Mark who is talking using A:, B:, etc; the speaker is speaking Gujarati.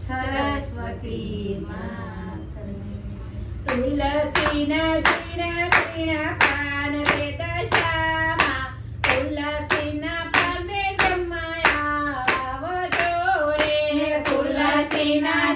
A: સરસ્વતી
B: તુલસીના ઝીણા ઝીણા પાન વેતા શ્યામા તુલસીના પાને જમાયા આવો
A: જો રે
B: તુલસીના